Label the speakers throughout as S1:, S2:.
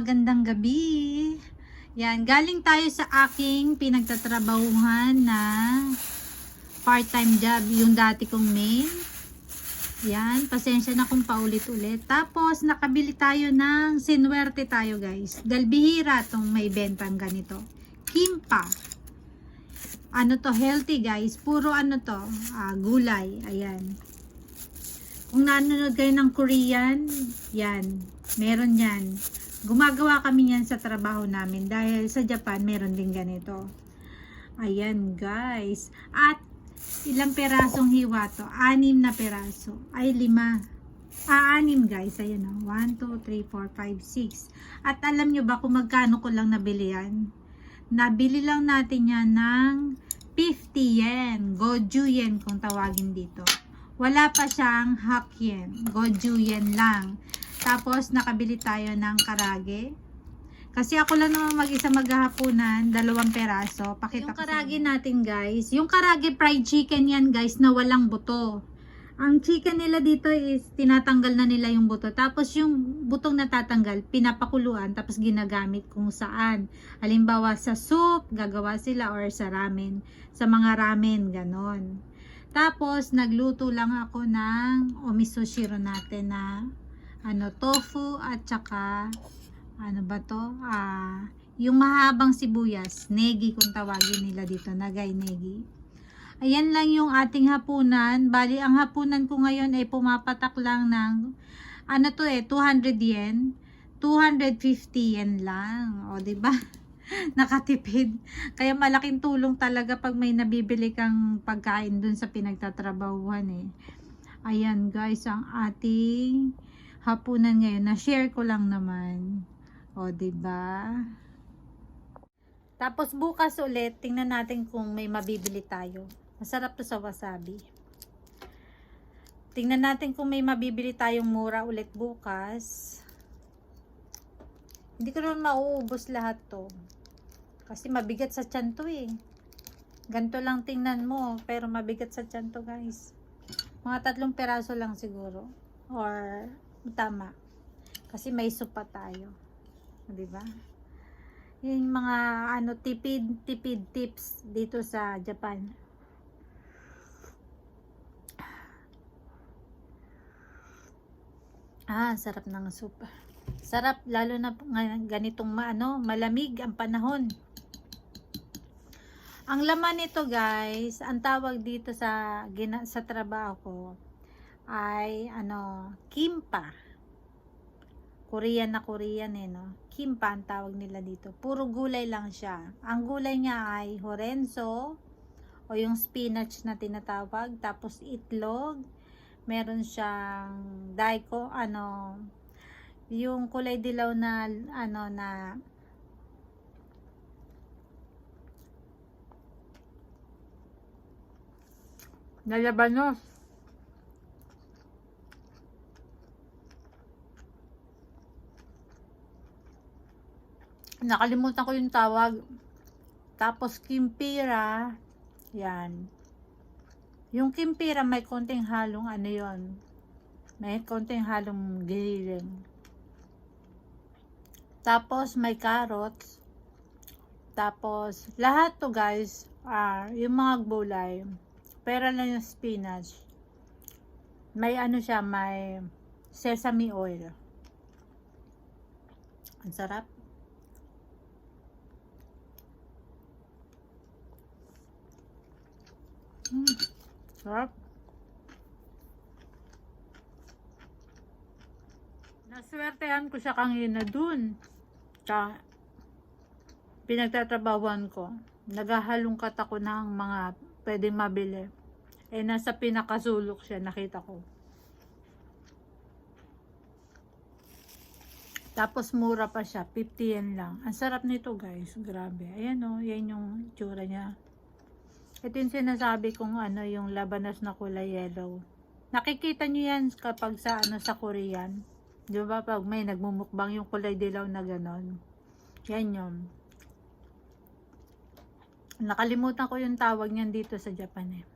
S1: magandang gabi. Yan, galing tayo sa aking pinagtatrabahuhan na part-time job, yung dati kong main. Yan, pasensya na kung paulit-ulit. Tapos, nakabili tayo ng sinwerte tayo guys. Dahil bihira tong may bentang ganito. Kimpa. Ano to, healthy guys. Puro ano to, ah, gulay. Ayan. Kung nanonood kayo ng Korean, yan, meron yan. Gumagawa kami yan sa trabaho namin dahil sa Japan meron din ganito. Ayan guys. At ilang perasong hiwa to? Anim na peraso. Ay lima. Ah, anim guys. Ayan o. 1, 2, 3, 4, 5, 6. At alam nyo ba kung magkano ko lang nabili yan? Nabili lang natin yan ng 50 yen. Goju yen kung tawagin dito. Wala pa siyang hak yen. Goju yen lang. Tapos, nakabili tayo ng karage. Kasi ako lang naman mag-isa maghahapunan, dalawang peraso. Pakita yung karage natin guys. Yung karage fried chicken yan guys na walang buto. Ang chicken nila dito is tinatanggal na nila yung buto. Tapos yung butong natatanggal, pinapakuluan tapos ginagamit kung saan. Halimbawa sa soup, gagawa sila or sa ramen. Sa mga ramen, ganon. Tapos, nagluto lang ako ng omisoshiro natin na ano, tofu at saka ano ba to? Ah, yung mahabang sibuyas, negi kung tawagin nila dito, nagay negi. Ayan lang yung ating hapunan. Bali, ang hapunan ko ngayon ay pumapatak lang ng ano to eh, 200 yen. 250 yen lang. O, di ba? nakatipid. Kaya malaking tulong talaga pag may nabibili kang pagkain dun sa pinagtatrabahuhan eh. Ayan guys, ang ating hapunan ngayon. Na-share ko lang naman. O, ba diba? Tapos bukas ulit, tingnan natin kung may mabibili tayo. Masarap to sa wasabi. Tingnan natin kung may mabibili tayong mura ulit bukas. Hindi ko naman mauubos lahat to. Kasi mabigat sa tiyan to eh. Ganto lang tingnan mo, pero mabigat sa tiyan to guys. Mga tatlong peraso lang siguro. Or, tama. Kasi may soup tayo. Di ba? Yung mga ano tipid tipid tips dito sa Japan. Ah, sarap ng soup. Sarap lalo na ganitong maano, malamig ang panahon. Ang laman nito guys, ang tawag dito sa gina, sa trabaho ko ay ano, kimpa. Korean na Korean eh no. Kimpa ang tawag nila dito. Puro gulay lang siya. Ang gulay niya ay horenzo o yung spinach na tinatawag, tapos itlog, meron siyang daiko, ano, yung kulay dilaw na ano na na labanos nakalimutan ko yung tawag tapos kimpira yan yung kimpira may konting halong ano yon may konting halong giling tapos may carrots. Tapos lahat to guys, ah, yung mga gulay. Pera lang yung spinach. May ano siya, may sesame oil. Ang sarap. Mm, sarap. Naswertehan ko siya kanina dun. Sa pinagtatrabawan ko. Naghahalungkat ako ng mga pwedeng mabili. Eh, nasa pinakasulok siya, nakita ko. Tapos mura pa siya, 50 yen lang. Ang sarap nito guys, grabe. Ayan o, oh, yan yung tsura niya. Ito yung sinasabi kong ano, yung labanas na kulay yellow. Nakikita nyo yan kapag sa ano sa Korean. Di ba pag may nagmumukbang yung kulay dilaw na ganon. Yan yun. Nakalimutan ko yung tawag niyan dito sa Japan eh.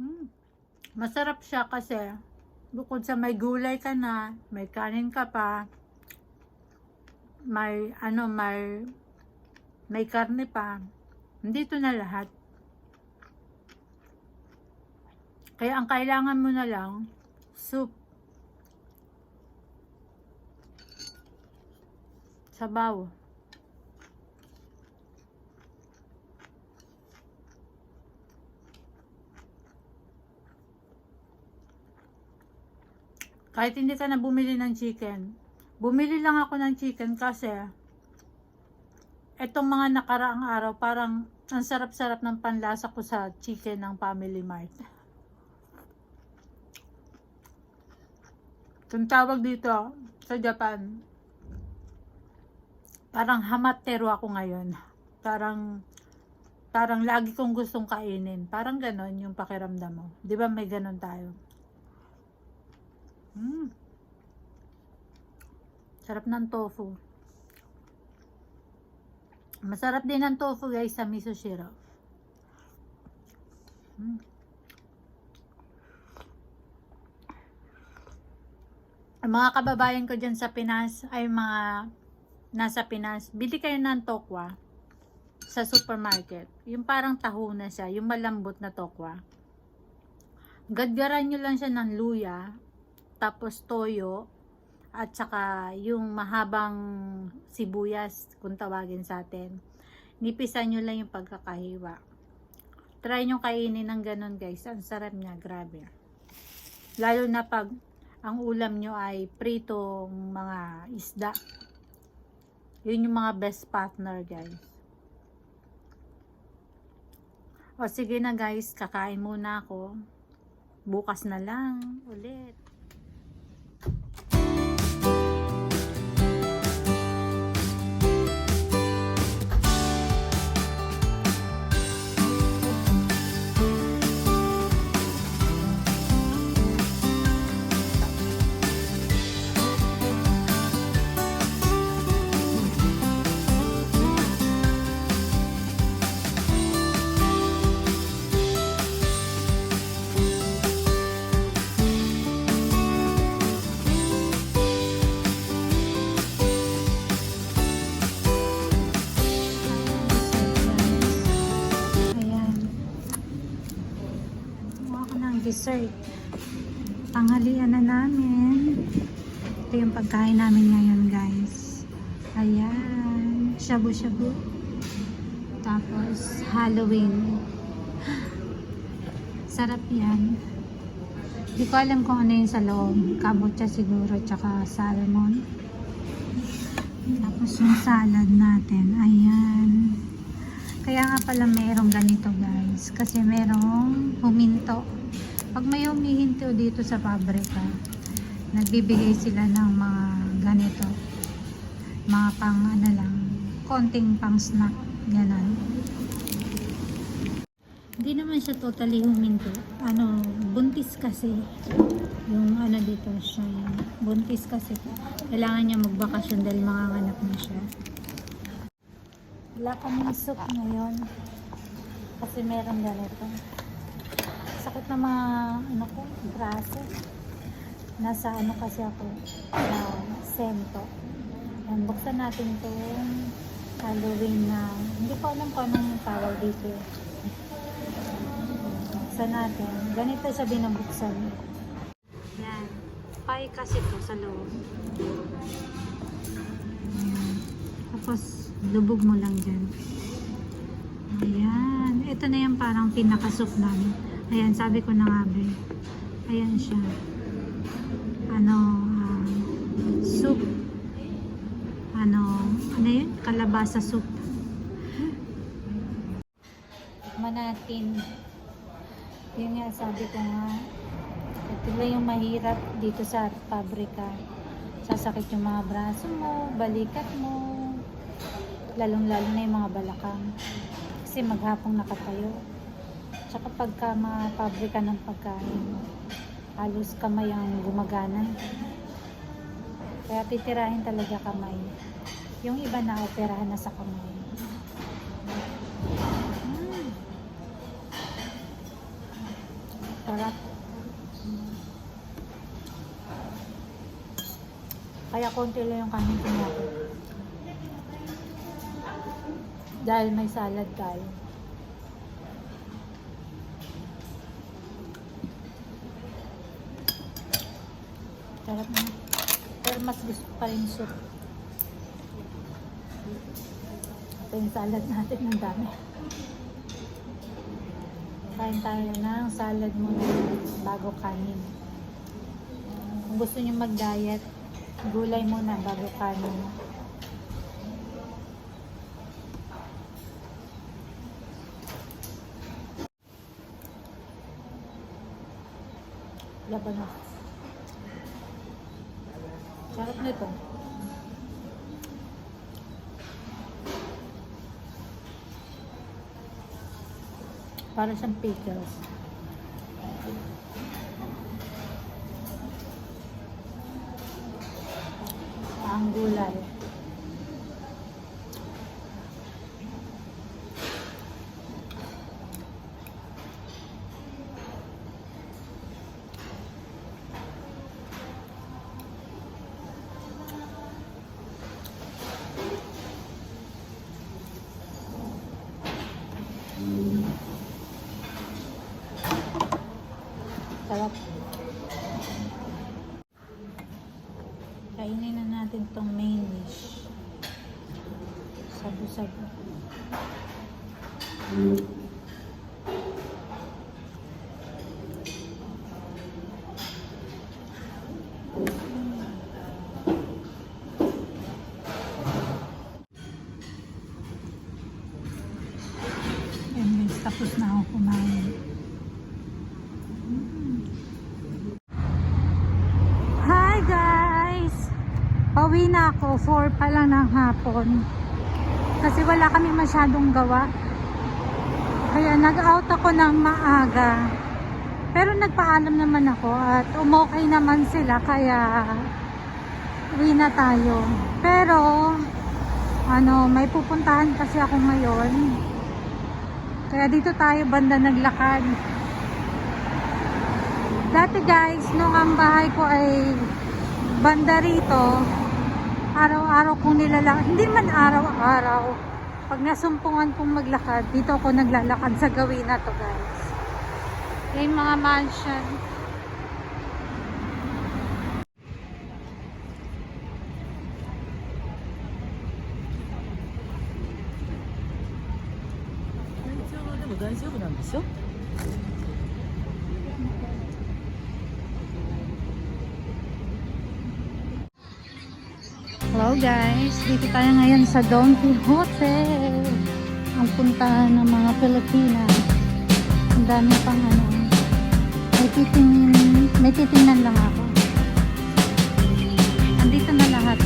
S1: Hmm. Masarap siya kasi bukod sa may gulay ka na, may kanin ka pa, may ano, may may karne pa. Nandito na lahat. Kaya ang kailangan mo na lang, soup. Sabaw. Kahit hindi ka na bumili ng chicken, bumili lang ako ng chicken kasi etong mga nakaraang araw, parang ang sarap-sarap ng panlasa ko sa chicken ng Family Mart. Kung tawag dito sa Japan, parang hamatero ako ngayon. Parang parang lagi kong gustong kainin. Parang ganon yung pakiramdam mo. Di ba may ganon tayo? Mm. Sarap ng tofu. Masarap din ang tofu guys sa miso shiro. Mm. Ang mga kababayan ko dyan sa Pinas ay mga nasa Pinas, bili kayo ng tokwa sa supermarket. Yung parang taho na siya, yung malambot na tokwa. Gadgaran nyo lang siya ng luya, tapos toyo, at saka yung mahabang sibuyas, kung tawagin sa atin. Nipisan nyo lang yung pagkakahiwa. Try nyo kainin ng ganun guys. Ang sarap niya, grabe. Lalo na pag ang ulam nyo ay pritong mga isda. Yun yung mga best partner guys. O sige na guys, kakain muna ako. Bukas na lang ulit. Dessert. Tanghalian na namin. Ito yung pagkain namin ngayon, guys. Ayan. Shabu-shabu. Tapos, Halloween. Sarap yan. Hindi ko alam kung ano yun sa loob. Kabutsa siguro, tsaka salmon. Tapos yung salad natin. Ayan. Kaya nga pala mayroong ganito guys. Kasi mayroong huminto. Pag may humihinto dito sa pabrika, nagbibigay sila ng mga ganito. Mga pang ano lang, konting pang snack. Ganon. Hindi naman siya totally huminto. Ano, buntis kasi. Yung ano dito siya. Buntis kasi. Kailangan niya magbakasyon dahil mga anak na siya. Wala kaming soup ngayon. Kasi meron ganito. Sakit na mga ano ko, braso. Nasa ano kasi ako, na sento. Yan, buksan natin itong Halloween na, hindi ko alam kung anong tawag dito. Buksan natin. Ganito siya binabuksan. Yan. Pie kasi to sa loob. Tapos, lubog mo lang dyan. Ayan. Ito na yung parang pinakasup namin. Ayan, sabi ko na nga ba. Ayan siya. Ano, ah, soup. Ano, ano yun? Kalabasa soup. Tikman natin. Yun nga, sabi ko nga. Ito lang yung mahirap dito sa pabrika. Sasakit yung mga braso mo, balikat mo, lalong-lalo na yung mga balakang. Kasi maghapong nakatayo. Tsaka pagka mga pabrika ng pagkain, halos kamay ang gumagana. Kaya titirahin talaga kamay. Yung iba na operahan na sa kamay. Mm. Sarap. Kaya konti lang yung kanin ko. Dahil may salad tayo. Sarap na. Pero mas gusto pa rin soup. Ito yung salad natin. Ang dami. Kain tayo ng salad muna bago kanin. Kung gusto niyo mag-diet, gulay muna bago kanin. Laban na. Sarap nito. Para siyang pickles. Ang gulay. Sarap. Kainin na natin tong main dish. Sabu-sabu. Ayan guys, tapos na ako kumain. Hi guys! Pauwi na ako, 4 pa lang ng hapon. Kasi wala kami masyadong gawa. Kaya nag-out ako ng maaga. Pero nagpaalam naman ako at umokay naman sila kaya uwi na tayo. Pero ano, may pupuntahan kasi ako ngayon. Kaya dito tayo banda naglakad. Dati guys, nung ang bahay ko ay banda rito, araw-araw kong nilalakad. Hindi man araw-araw. Pag nasumpungan kong maglakad, dito ako naglalakad sa gawin na to guys. Yung mga mansion. Hello guys, dito tayo ngayon sa Don Quixote. Ang puntahan ng mga Pilipina. Ang dami pang ano. May titingin, may titingnan lang ako. Andito na lahat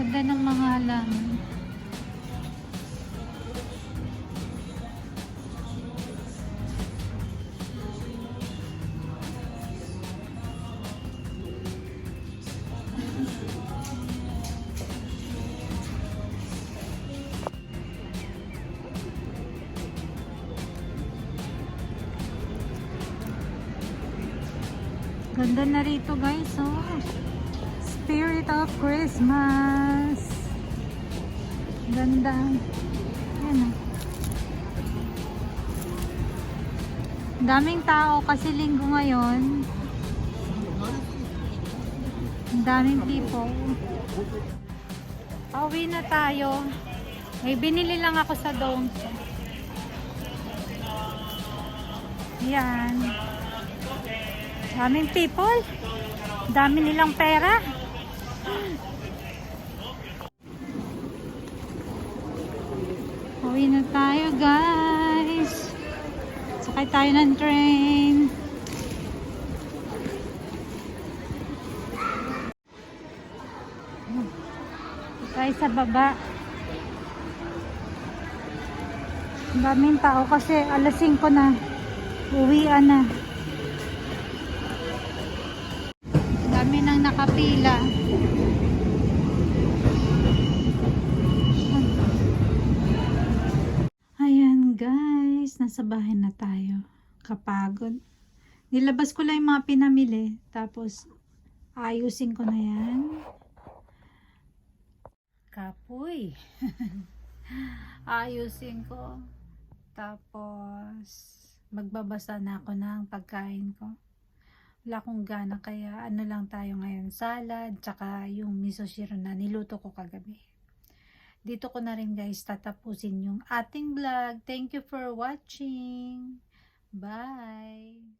S1: Ganda ng mga halaman. Ganda na rito guys, oh. Spirit of Christmas. Ganda. Yan oh. Daming tao kasi linggo ngayon. Daming people. Pauwi na tayo. May binili lang ako sa Dome. Yan. Daming people. Dami nilang pera. Uwi na tayo guys. Sakay tayo ng train. Tayo sa baba. Daming tao kasi alas 5 na. Uwian na. Dami nang nakapila. Ayan guys, nasa bahay na tayo. Kapagod. Nilabas ko lang yung mga pinamili. Tapos, ayusin ko na yan. Kapoy. ayusin ko. Tapos, magbabasa na ako ng pagkain ko wala akong gana kaya ano lang tayo ngayon salad tsaka yung miso shiro na niluto ko kagabi dito ko na rin guys tatapusin yung ating vlog. Thank you for watching. Bye